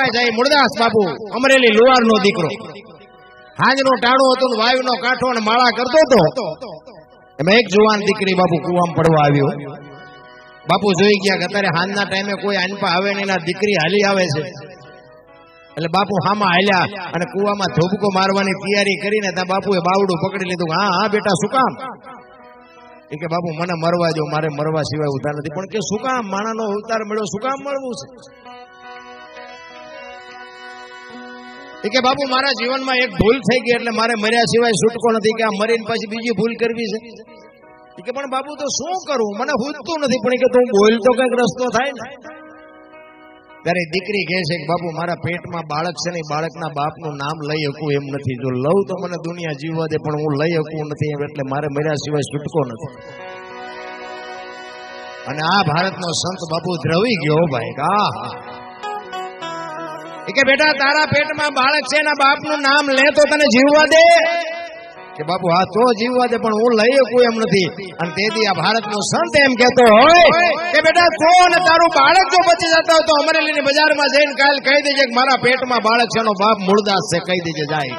પાસે જાય મુરદાસ બાપુ, અમરેલી લુવાર નો દીકરો. હાજનો ટાણું હતું વાયુ નો કાંઠો અને માળા કરતો હતો. એમાં એક જુવાન દીકરી બાપુ કુવામાં પડવા આવ્યો. બાપુ જોઈ ગયા કે અત્યારે હાંજના ટાઈમે કોઈ આનપા આવે ને એના દીકરી હાલી આવે છે. એટલે બાપુ હામાં હાલ્યા અને કુવામાં ધોબકો મારવાની તૈયારી કરીને ત્યાં બાપુએ બાવડું પકડી લીધું હા હા, બેટા, શું કામ? એ કે, બાપુ, મને મરવા જો મારે મરવા સિવાય ઉતાર નથી. પણ કે, શું કામ? માણાનો ઉતાર મળ્યો, શું કામ મળવું છે? કે બાપુ, મારા જીવનમાં એક ભૂલ થઈ ગઈ એટલે મારે મર્યા સિવાય છૂટકો નથી, કે આ મરીને પછી બીજી ભૂલ કરવી છે? કે, પણ બાપુ, તો શું કરું? મને હૂજતું નથી. પણ કે, તું બોલ તો કંઈક રસ્તો થાય ને. ત્યારે દીકરી કહે છે કે, બાપુ, મારા પેટમાં બાળક છે ને બાળકના બાપનું નામ લઈ શકું એમ નથી. જો લઉં તો મને દુનિયા જીવવા દે, પણ હું લઈ શકું નથી એમ, એટલે મારે મર્યા સિવાય છૂટકો નથી. અને આ ભારતનો સંત બાપુ દ્રવી ગયો ભાઈ. હા એ કે બેટા, તારા પેટમાં બાળક છે એના બાપનું નામ લે તો તને જીવવા દે. કે બાપુ, હા, તો જીવવા દે, પણ હું લઈ શકું એમ નથી. અને તેથી આ ભારતનો સંત એમ કહેતો હોય કે બેટા, તો અને તારું બાળક જો બચી જતા હોય તો અમરેલીની બજારમાં જઈને કાલ કહી દેજે કે મારા પેટમાં બાળક છે એનો બાપ મૂળદાસ છે, કહી દેજે જાય.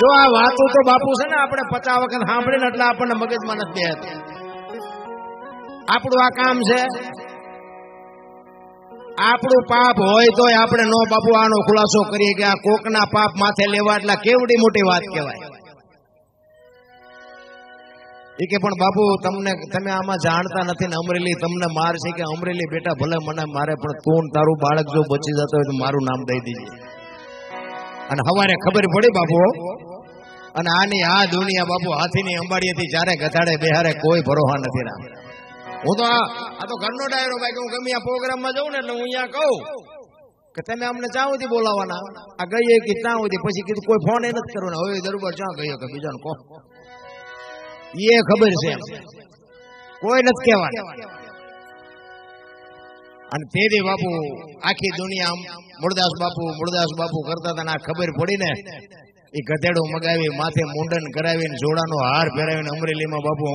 જો આ વાતો તો બાપુ છે ને આપણે પચાસ વખત સાંભળીને એટલે આપણને મગજમાં નથી આપણું આ કામ છે આપણું પાપ હોય તોય આપણે નો બાપુ આનો ખુલાસો કરીએ કે આ કોકના પાપ માથે લેવા એટલે કેવડી મોટી વાત કહેવાય. એ કે પણ બાપુ, તમને, તમે આમાં જાણતા નથી ને અમરેલી, તમને માર છે કે અમરેલી બેટા, ભલે મને મારે, પણ તું તારું બાળક જો બચી જતો હોય તો મારું નામ દઈ દીજે. અને હવારે ખબર પડી બાપુ, અને આની આ દુનિયા બાપુ હાથીની અંબાડીએથી જ્યારે ગધાડે બેહારે કોઈ ભરોહા નથી રાખ હું તો આ તો ઘરનો ડાયરો ભાઈ હું ગમે પ્રોગ્રામમાં જાઉં ને એટલે હું અહીંયા કહું કે તમે અમને ચા સુધી બોલાવવાના, આ ગઈએ કે ચા સુધી. પછી કીધું, કોઈ ફોન એ નથી કરવાનો. હવે દરબાર ચા ગયો કે બીજાને કહો. એ ખબર છે કોઈ નથી કહેવાનું. અને તેથી બાપુ, આખી દુનિયા મુરદાસ બાપુ મુરદાસ બાપુ કરતા હતા આ ખબર પડી ને એ ગધેડો મગાવી, માથે મુંડન કરાવીને, જોડાનો હાર પહેરાવીને અમરેલીમાં બાપુ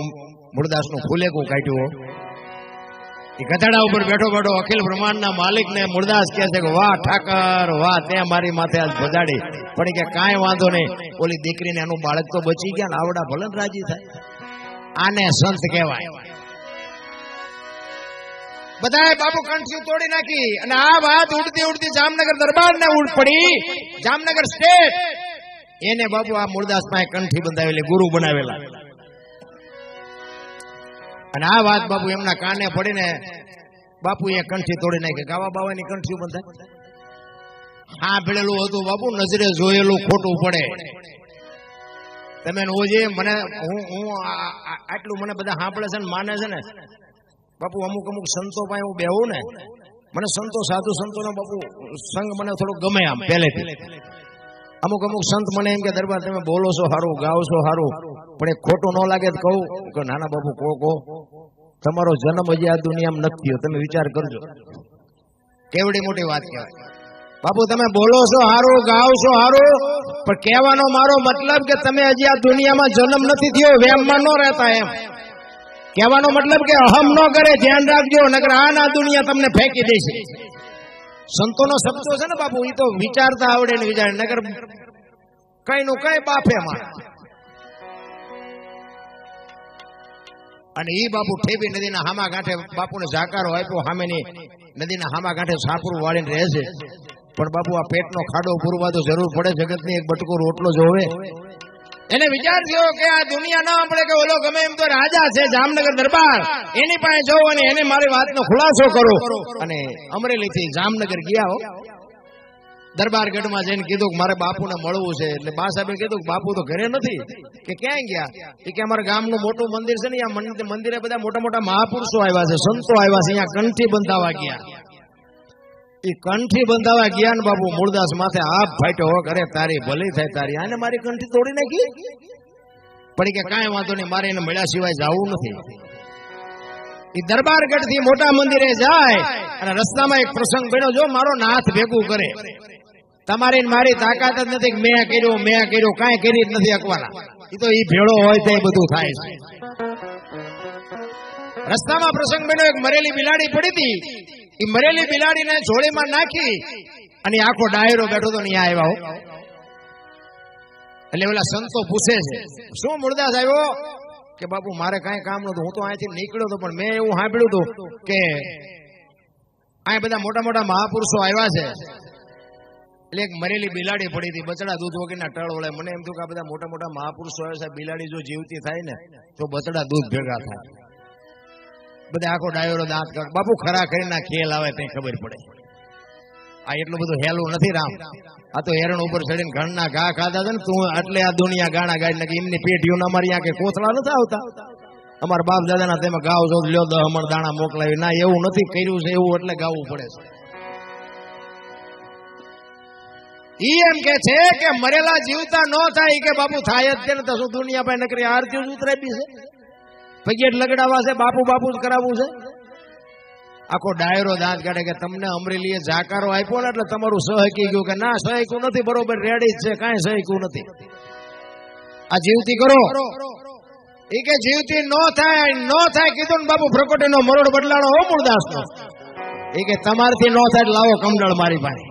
મુરદાસનું ફૂલેકું કાઢ્યું એ ગધેડા ઉપર બેઠો બેઠો અખિલ બ્રહ્માંડના માલિકને મૂળદાસ કહે છે કે, વાહ ઠાકર, વાહ, તે મારી માથે આજ ભજાડી પણ કે, કાંઈ વાંધો નહીં. ઓલી દીકરીને એનું બાળક તો બચી ગયા ને આવડા ભલે રાજી થાય. આને સંત કહેવાય. બધાએ બાપુ કંઠી તોડી નાખી અને આ વાત ઉડતી ઉડતી જામનગર દરબાર ને ઉડ પડી. જામનગર સ્ટેટ. એને બાપુ આ મૂળદાસ પાસે કંઠી બંધાવેલી ગુરુ બનાવેલા. અને આ વાત બાપુ એમના કાને પડીને બાપુ એ કંઠી તોડી નાખી. ગાવા બાવાની કંઠી બંધાય હા, ભેળેલું હતું બાપુ, નજરે જોયેલું ખોટું પડે. તમે ઓજે, મને, હું હું આટલું મને બધા સાંભળે છે ને માને છે ને, બાપુ અમુક અમુક સંતો પાસે હું બેહું ને, મને સંતો, સાધુ સંતોનો બાપુ સંગ મને થોડો ગમે આમ, પહેલેથી. અમુક અમુક સંત મને એમ કે, દરબાર, તમે બોલો છો સારું, ગાઓ છો સારું, પણ એ ખોટું ન લાગે તો કહું. કે નાના બાપુ, કહો કહો. તમારો જન્મ હજી આ દુનિયામાં નથી થયો. તમે વિચાર કરજો. કેવડી મોટી વાત કહેવાય બાપુ તમે બોલો છો સારું ગાવ છો સારું પણ કહેવાનો મારો મતલબ કે તમે હજી આ દુનિયામાં જન્મ નથી થયો વેમમાં ન રહેતા એમ. કહેવાનો મતલબ કે અહમ ન કરે ધ્યાન રાખજો નગર આ ના દુનિયા તમને ફેંકી દેશે. સંતોનો શબ્દો છે ને બાપુ એ તો વિચારતા આવડે ને વિચાર નગર કઈ નું કઈ બાપે માં અને એ બાપુ ઠેબી નદીના હામા કાંઠે બાપુને જાકારો આપ્યો સામેની નદીના હામા કાંઠે સાપરું વાળીને રહે છે. પણ બાપુ આ પેટનો ખાડો પૂરવા તો જરૂર પડે, જગતની એક બટકો રોટલો જોવે એને વિચાર થયો કે આ દુનિયા ના આપણે કે ઓલો ગમે એમ તો રાજા છે, જામનગર દરબાર. એની પાસે જવું અને એને મારી વાતનો ખુલાસો કરો. અને અમરેલી થી જામનગર ગયા હો. દરબાર ગઢમાં જઈને કીધું કે મારે બાપુને મળવું છે. એટલે બા સાહેબે કીધું કે બાપુ તો ઘરે નથી. કે ક્યાંય ગયા? કે અમારા ગામનું મોટું મંદિર છે ને અહીંયા મંદિરે બધા મોટા મોટા મહાપુરુષો આવ્યા છે, સંતો આવ્યા છે અહીંયા કંઠી બંધાવા ગયા. એ કંઠી બંધાવા ગયા ને બાપુ મૂળદાસ માથે આપ ફાટ્યો કરે તારી, ભલી થાય તારી. આને મારી કંઠી તોડી નાખી? પણ કે કાંઈ વાંધો નહીં, મારે એને મળ્યા સિવાય જવું નથી. એ દરબારગઢથી મોટા મંદિરે જાય અને રસ્તામાં એક પ્રસંગ બન્યો, જો મારો નાથ ભેગું કરે તમારી મારી તાકાત જ નથી મેં કર્યું મેં કર્યું, કાંઈ કરી જ નથી અકવાના એ તો એ ભેળો હોય તો બધું થાય છે. રસ્તામાં પ્રસંગ બન્યો, એક મરેલી બિલાડી પડી હતી. એ મરેલી બિલાડીને જોડીમાં નાખી અને આખો ડાયરો બેઠો તો અહીંયા આવ્યા એટલે ઓલા સંતો પૂછે છે, શું મુરદાસ આવ્યો? કે બાપુ, મારે કાંઈ કામ નતું હું તો અહીંથી નીકળ્યો હતો, પણ મેં એવું સાંભળ્યું હતું કે અહીંયા બધા મોટા મોટા મહાપુરુષો આવ્યા છે. એટલે એક મરેલી બિલાડી પડી હતી બચડા દૂધ વગરના ટળ વળે મને એમ થયું કે આ બધા મોટા મોટા મહાપુરુષો છે બિલાડી જો જીવતી થાય ને, તો બચડા દૂધ ભેગા થાય. બધા આખો ડાયરો દાંત બાપુ ખરા કરીને ખેલ આવે તે ખબર પડે. આ એટલું બધું હેલું નથી રામ. આ તો હેરણ ઉપર ચડીને ઘણના ઘા ખાધા છે ને, તું એટલે આ દુનિયા ગાણા ગાડી નાખી એમની પેઢીઓ અમારી આ કે કોથળા નથી આવતા. અમારા બાપ દાદાના તેમાં ગાવ જો લ્યો, દહ હમણ દાણા મોકલાવી ના, એવું નથી કર્યું છે, એવું એટલે ગાવું પડે છે. ઈ એમ કે છે કે મરેલા જીવતા ન થાય કે બાપુ થાય જ છે ને તો શું દુનિયા પાસે નકરી આરતી ઉતરાવી છે. પગેટ લગડાવા છે, બાપુ બાપુ જ કરાવવું છે. આખો ડાયરો દાંત કાઢે કે તમને અમરેલીએ જાકારો આપ્યો ને એટલે તમારું સહકી ગયું કે ના, સહકું નથી, બરોબર, રેડી જ છે, કાંઈ સહકું નથી. આ જીવતી કરો. એ કે જીવતી ન થાય ન થાય કીધું ને બાપુ પ્રકોટીનો મરોડ બદલાણો હો મૂળદાસનો. એ કે તમારથી ન થાય લાવો કમડળ મારી પાસે.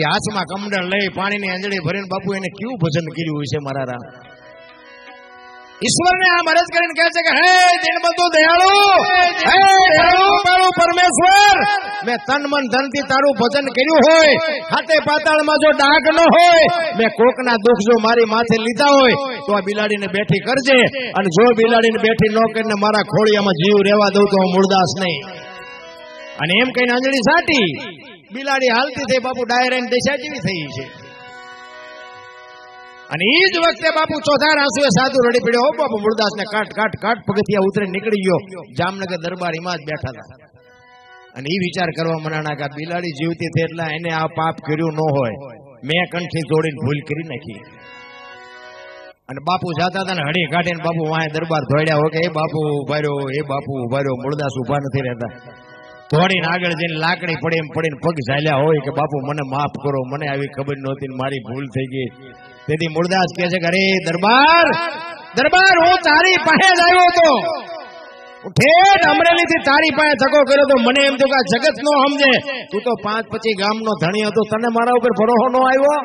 એ હાથમાં કમંડળ લઈ પાણીની અંજળી ભરીને બાપુ એને કેવું ભજન કર્યું હોય છે મારા રામ? ઈશ્વરને આ મરજ કરીને કહે છે કે, હે દિનબંધુ દયાળુ, હે દયાળુ મારું પરમેશ્વર, મેં તન મન ધનથી તારું ભજન કર્યું હોય, હાથે પાતાળમાં જો ડાઘ ન હોય, મેં કોકના દુઃખ જો મારી માથે લીધા હોય, તો આ બિલાડીને બેઠી કરજે. અને જો બિલાડીને બેઠી ન કરીને મારા ખોળિયામાં જીવ રહેવા દઉં તો હું મૂળદાસ નહીં. અને એમ કહીને અંજળી સાટી. બિલાડી હાલતી થઈ, બાપુ ડાયરેન દિશા જેવી થઈ છે. અને એ જ વખતે બાપુ ચોથા આંસુએ સાધુ રડી પડ્યો. બાપુ મૂળદાસ ને કાટ કાટ કાટ પગથિયા ઉતરી નીકળી ગયો. જામનગર દરબારીમાં જ બેઠા હતા. અને એ વિચાર કરવા મનાણા કે બિલાડી જીવતી થઈ એટલે એને આ પાપ કર્યું ન હોય. મેં કંઠી જોડીને ભૂલ કરી નાખી. અને બાપુ જાતા હતા ને હળી કાઢીને બાપુ વાય દરબાર ધોડ્યા હોય કે એ બાપુ ઊભા રહ્યો, એ બાપુ ઊભા રહ્યો મૂળદાસ ઊભા નથી રહેતા. ધોડીને આગળ જઈને લાકડી પડે એમ પડીને પગ ઝાલ્યા હોય કે બાપુ મને માફ કરો, મને આવી ખબર નહોતી મારી ભૂલ થઈ ગઈ. તેથી મૂળદાસ કહે છે કે, અરે દરબાર દરબાર, હું તારી પાસે જ આવ્યો હતો. ઠેઠ અમરેલી થી તારી પાસે ધક્કો કર્યો તો મને એમ થયું કે જગત નો સમજે. તું તો પાંચ પછી ગામ નો ધણી હતો, તને મારા ઉપર ભરોસો નો આવ્યો?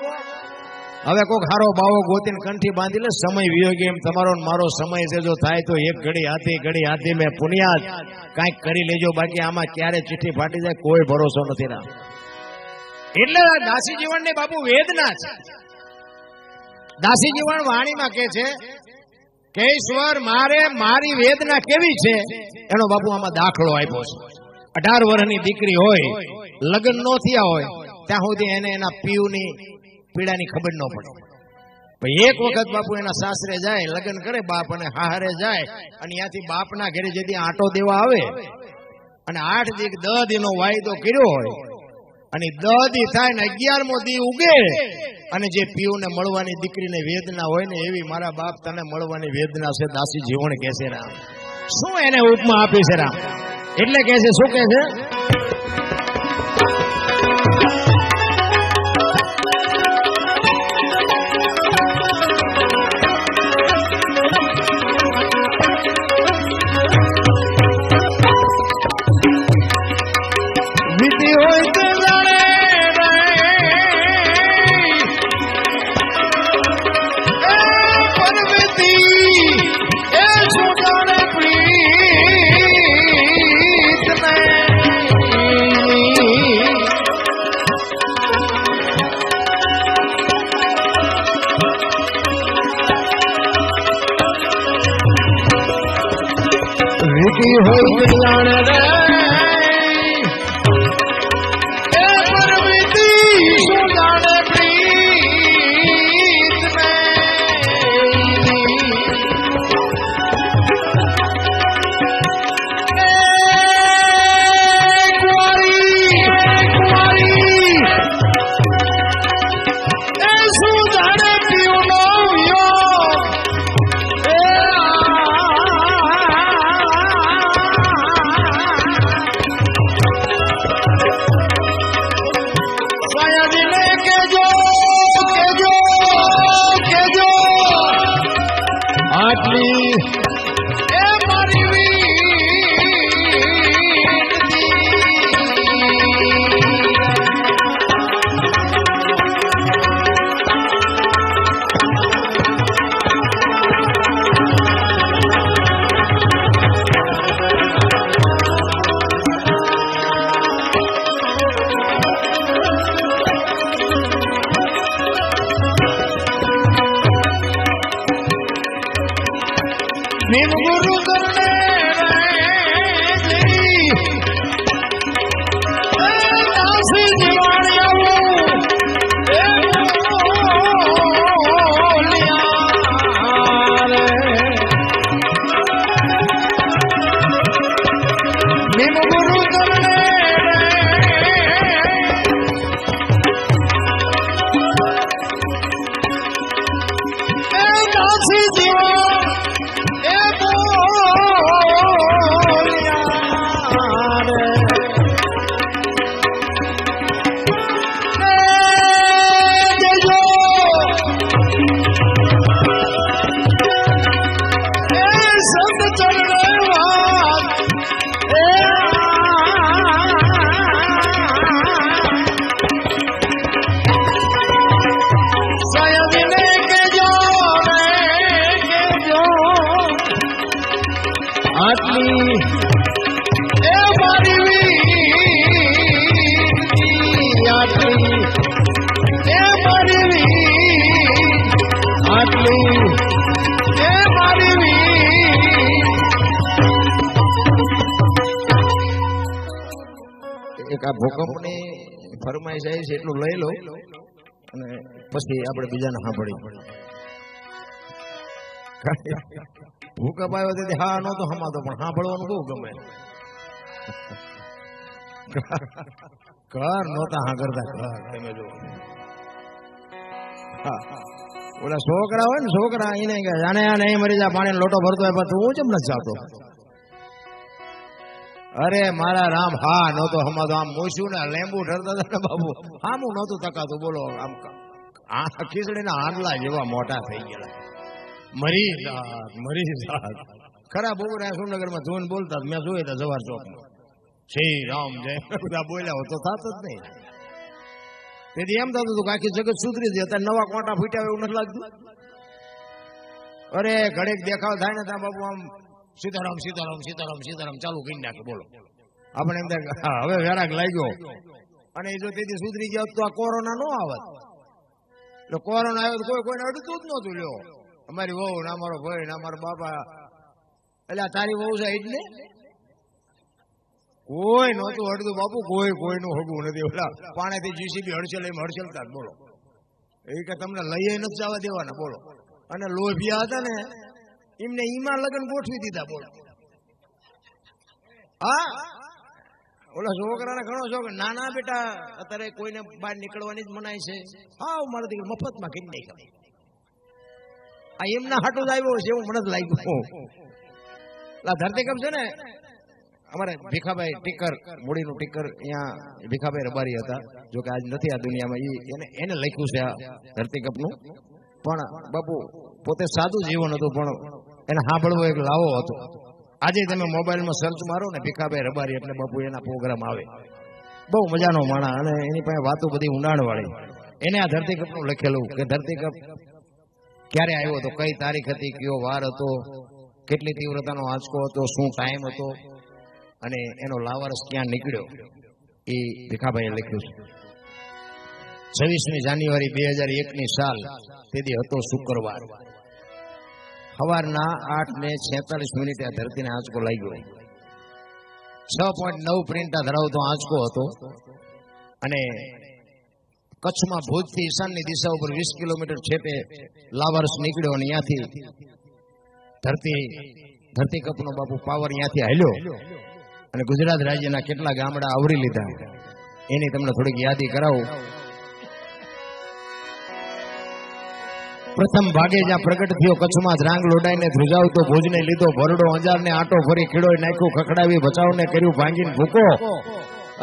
હવે કોક હારો બાવો ગોતીને કંઠી બાંધી લે સમય વિયોગી એમ તમારો મારો સમય છે, જો થાય તો એક ઘડી હાથી ઘડી હાથી મેં પુનિયાદ કાંઈક કરી લેજો, બાકી આમાં ક્યારે ચિઠ્ઠી ફાટી જાય કોઈ ભરોસો નથી ના એટલે દાસી જીવનની બાપુ વેદના છે. દાસી જીવન વાણીમાં કે છે, કે ઈશ્વર મારે મારી વેદના કેવી છે? એનો બાપુ આમાં દાખલો આપ્યો છે. અઢાર વર્ષની દીકરી હોય, લગ્ન નો થયા હોય, ત્યાં સુધી એને એના પીવની પીડાની ખબર ન પડે. એક વખત બાપુ એના સાસરે જાય, લગ્ન કરે, બાપ અને હારે જાય, અને ત્યાંથી બાપના ઘરે જેથી આંટો દેવા આવે, અને આઠ દી દસ દીનો વાયદો કર્યો હોય, અને દહ દી થાય ને અગિયારમો દી ઉગે, અને જે પીયુને મળવાની દીકરીને વેદના હોય ને એવી મારા બાપ તને મળવાની વેદના છે, દાસી જીવન કેસે રામ. શું એને ઉપમા આપી છે રામ? એટલે કે છે, શું કે છે? એક આ ભૂકંપની ફરમાઈશ આવી છે એટલું લઈ લો અને પછી આપણે બીજાને સાંભળી ભૂકંપ આવ્યો તેથી હા નહોતો હમાતો, પણ સાંભળવાનું બહુ ગમે. કર નહોતા હા કરતા, ઘર. તમે જો. ઓલા છોકરા હોય ને, છોકરા એને જાણે આ નહીં મરી જા પાણી લોટો ભરતો હોય તું હું ચમ નથી જાતો? અરે, મારા રામ, હા, નહોતો હમાતો આમ મોસ્યું ને લેંબુ ઠરતા હતા ને બાબુ. આમું નહોતું તકાતું બોલો, આમ આ ખીચડીના આંડલા જેવા મોટા થઈ ગયા મરી જાત મરી જાત ખરા રહ્યા સુરનગરમાં જોઈને બોલતા. મેં જોયું હતા જવાર ચોકમાં. શ્રી રામ જય. બધા બોલ્યા હોય તો થાત જ નહીં. તેથી એમ થતું હતું કે આખી જગત સુધરી જાય, અત્યારે નવા કોટા ફૂટ્યા એવું નથી લાગતું? અરે, ઘડેક દેખાવ થાય ને ત્યાં બાપુ આમ સીતારામ સીતારામ સીતારામ સીતારામ ચાલુ કરી નાખે, બોલો. આપણે એમ હવે વેરાગ લાગ્યો. અને એ જો તેથી સુધરી ગયા તો આ કોરોના નો આવત. એટલે કોરોના આવ્યો કોઈ કોઈને અડતું જ નહોતું, લ્યો. અમારી વહુ ને અમારો ભાઈ ને અમારા બાપા. એટલે તારી વહુ છે એટલે કોઈ નહોતું અડતું, બાપુ, કોઈ કોઈનું હગું નથી. ઓલા પાણીથી જીસીબી હડસેલ એમ હડસેલતા બોલો. એ કે તમને લઈએ નથી જવા દેવાના, બોલો. અને લોભિયા હતા ને એમને ઈમાં લગ્ન ગોઠવી દીધા બોલો. હા? ઓલા છોકરાને ઘણો શોખ. નાના બેટા, અત્યારે કોઈને બહાર નીકળવાની જ મનાય છે. હા મારા દીકરી મફતમાં કરી નાખ્યા. આ એમના હાટું જ આવ્યો છે એવું મને જ લાગ્યું. આ ધરતીકંપ છે ને, અમારે ભીખાભાઈ ટીકર, મૂડીનું ટીકર અહીંયા ભીખાભાઈ રબારી હતા. જો કે આજ નથી આ દુનિયામાં. એને એને લખ્યું છે આ ધરતીકંપનું પણ બાપુ, પોતે સાદું જીવન હતું, પણ એને સાંભળવો એક લાવો હતો. આજે તમે મોબાઈલમાં સર્ચ મારો ને ભીખાભાઈ રબારી એટલે બાપુ એના પ્રોગ્રામ આવે. બહુ મજાનો માણા અને એની પાસે વાતો બધી ઊંડાણવાળી. એને આ ધરતીકપનું લખેલું કે ધરતીકપ ક્યારે આવ્યો હતો, કઈ તારીખ હતી, કયો વાર હતો, કેટલી તીવ્રતાનો આંચકો હતો, શું ટાઈમ હતો અને એનો લાવારસ ક્યાં નીકળ્યો એ ભીખાભાઈએ લખ્યું છે. છવ્વીસમી જાન્યુઆરી બે હજાર એકની સાલ, તેથી હતો શુક્રવાર. સવારના આઠ ને છેતાલીસ મિનિટે આ ધરતીને આંચકો લાગ્યો છ પોઈન્ટ નવ પ્રિન્ટા ધરાવતો આંચકો હતો. અને કચ્છમાં ભુજથી ઈશાનની દિશા ઉપર વીસ કિલોમીટર છેટે લાવારસ નીકળ્યો અને ત્યાંથી ધરતી ધરતીકપનો બાપુ પાવર ત્યાંથી હાલ્યો. અને ગુજરાત રાજ્યના કેટલા ગામડા આવરી લીધા. એની તમને થોડીક યાદી કરાવું. પ્રથમ ભાગે જ્યાં પ્રગટ થયો. કચ્છમાં ધ્રાંગ લોડાઈને ધ્રુજાવતો ભુજને લીધો. ભરડો અંજારને આટો ફરી ખીડોય નાખ્યું, ખખડાવી બચાવને કર્યું, ભાંગીને ભૂકો.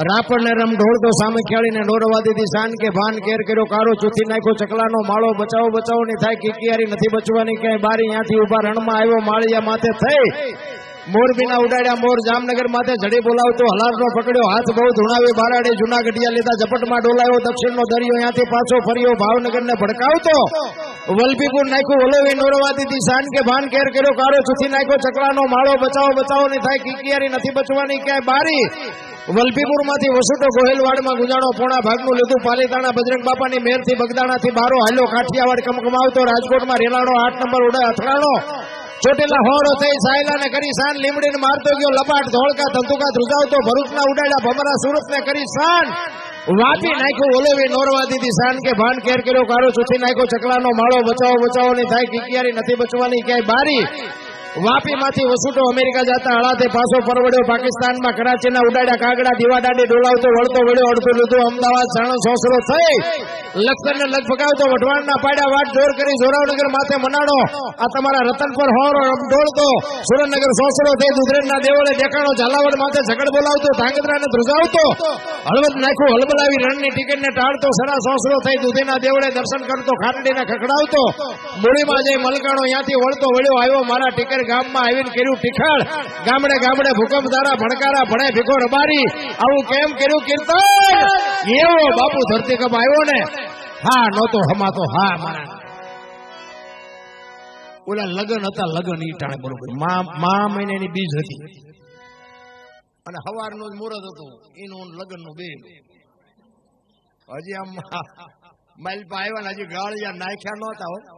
રાપડને રમ ઢોળતો સામે ખેડીને નોરવા દીધી શાન કે ભાન, કેર કર્યો કારો ચૂથી નાખ્યો, ચકલાનો માળો બચાવો બચાવો, નહીં થાય, કિકિયારી નથી બચવાની, ક્યાંય બારી અહીંયાથી ઊભા રણમાં આવ્યો, માળિયા માથે થઈ. મોરબીના ઉડાડ્યા મોર જામનગર માથે જડી બોલાવતો, હલારનો પકડ્યો, હાથ બહુ ધુણાવી, બારાડે જુનાગઢિયા લીધા, ઝપટમાં ડોલાયો, દક્ષિણનો દરિયો અહીંયાથી પાછો ફર્યો, ભાવનગરને ભડકાવતો. વલભીપુર નાખ્યું ઓલોવી નોરવા દીધી શાન કે ભાન કેર કર્યો કારો ચૂથી નાખ્યો, ચકલાનો માળો બચાવો બચાવો ની થાય, કિકિયારી નથી બચવાની, ક્યાંય બારી? વલભીપુરમાંથી વસુટો ગોહેલવાડમાં ગુજાણો, પોણા ભાગનું લીધું, પાલીતાણા બજરંગ બાપાની મેરથી બગદાણાથી બારો હાલ્યો કાઠિયાવાડ કમકમાવતો, રાજકોટમાં રેલાણો, આઠ નંબર ઉડે અથડાણો. ચોટેલા હોરો થઈ સાયલા ને કરી શાન લીમડીને મારતો ગયો, લપાટ, ધોળકા, ધંધુકા ધ્રુજાવતો, ભરૂચના ઉડાડ્યા, ભમરા સુરત ને કરી શાન વાપી નાખ્યો ઓલોવી નોરવા દીધી શાન કે ભાન કેર કર્યો કારો ચૂથી નાખ્યો, ચકલાનો માળો બચાવો બચાવો ની થાય, કિકિયારી નથી બચવાની, ક્યાંય બારી. વાપી માંથી વસુટો અમેરિકા જતા હળાતે પાછો પરવડ્યો. પાકિસ્તાનમાં કરાચીના ઉડાડ્યા કાગડા, દીવા ડોલાવતો, વળતો વળ્યો અડતો લીધું. અમદાવાદ સાણો સોસરો થઈ. લખતરને લગભગાવતો ભગાવતો વઢવાણના પાડ્યા વાટ જોર કરી જોરાવનગર માથે મનાડો આ તમારા રતન પર હોરો ડોળતો સુરેન્દ્રનગર સોસરો થઈ દુધરેજના દેવળે દેખાણો ઝાલાવાડ માથે ઝઘડ બોલાવતો, ધાંગધ્રાને ધ્રુજાવતો. હળવદ નાખ્યું હલબલાવી રણની ટિકિટને ટાળતો, સરા સોસરો થઈ દુધીના દેવળે દર્શન કરતો ખાટડીને ખખડાવતો. મૂળીમાં જઈ મલકાણો ત્યાંથી વળતો વળ્યો, આવ્યો મારા ટીકર ગામમાં આવીને કર્યું ટીખાળ. ગામડે ગામડે ભૂકંપ ધારા ભણકારા, ભણે ભીખો રબારી. આવું કેમ કર્યું કીર્તન? એવો બાપુ ધરતી આવ્યો ને. હા, નહોતો હમાતો. હા, મારા. ઓલા લગન હતા, લગન ઈ ટાણે બરોબર. મા મહિનાની બીજ હતી. અને હવારનું જ મુહૂર્ત હતું. એનું લગનનું બે હજી આમ માઇલ પા આવ્યા ને હજી ગાળિયા નાખ્યા નહોતા હો.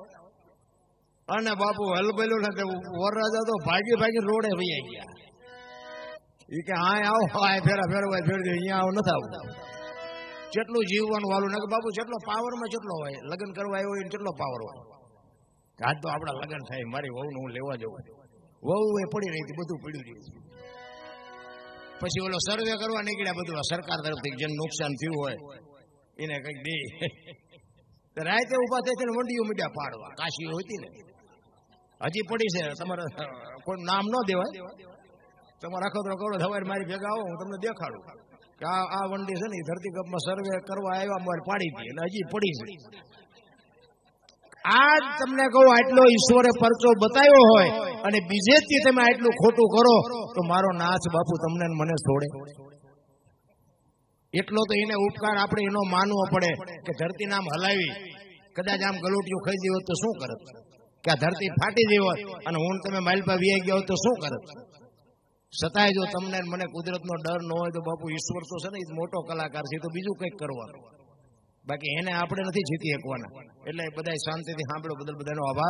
અને બાપુ હલબેલો ને વરરાજા તો ભાગી ભાગી રોડે ભાઈ ગયા. એ કે હા આવો આ ફેરા ફેરવા ફેર અહીંયા આવો, નથી આવું જેટલું જીવવાનું વાલું ને કે બાપુ જેટલો પાવરમાં જેટલો હોય, લગ્ન કરવા આવ્યો હોય કેટલો પાવર હોય. આજ તો આપણા લગ્ન થાય, મારી વહુ હું લેવા જવું વહુ એ પડી રહી હતી, બધું પડ્યું રહ્યું પછી ઓલો સર્વે કરવા નીકળ્યા બધું સરકાર તરફથી જેને નુકસાન થયું હોય, એને કંઈક દે, રાતે ઊભા થઈ ને વંડીઓ મીડિયા પાડવા. કાશી હોતી ને. હજી પડી છે. તમારે કોઈ નામ ન દેવાય. તમારે અખતરો કરો સવારે મારી ભેગા આવો, હું તમને દેખાડું. કે આ આ વંડી છે ને એ ધરતીકપમાં સર્વે કરવા આવ્યા મારે પાડી હતી. અને હજી પડી છે. આજ તમને કહું, આટલો ઈશ્વરે પરચો બતાવ્યો હોય અને બીજેથી તમે આટલું ખોટું કરો, તો મારો નાથ બાપુ તમને મને છોડે. એટલો તો એને ઉપકાર આપણે એનો માનવો પડે કે ધરતી નામ હલાવી, કદાચ આમ ગલોટિયું ખાઈ દીધું તો શું કરત? કે ધરતી ફાટી જઈ હોય અને હું તમે માઇલ પર વી ગયા હોત તો શું કરે? છતાંય જો તમને મને કુદરતનો ડર ન હોય તો બાપુ ઈશ્વર તો છે ને મોટો કલાકાર છે તો બીજું કંઈક કરવાનું. બાકી એને આપણે નથી જીતી શકવાના. એટલે બધા શાંતિથી સાંભળો, બદલ બધાનો આભાર.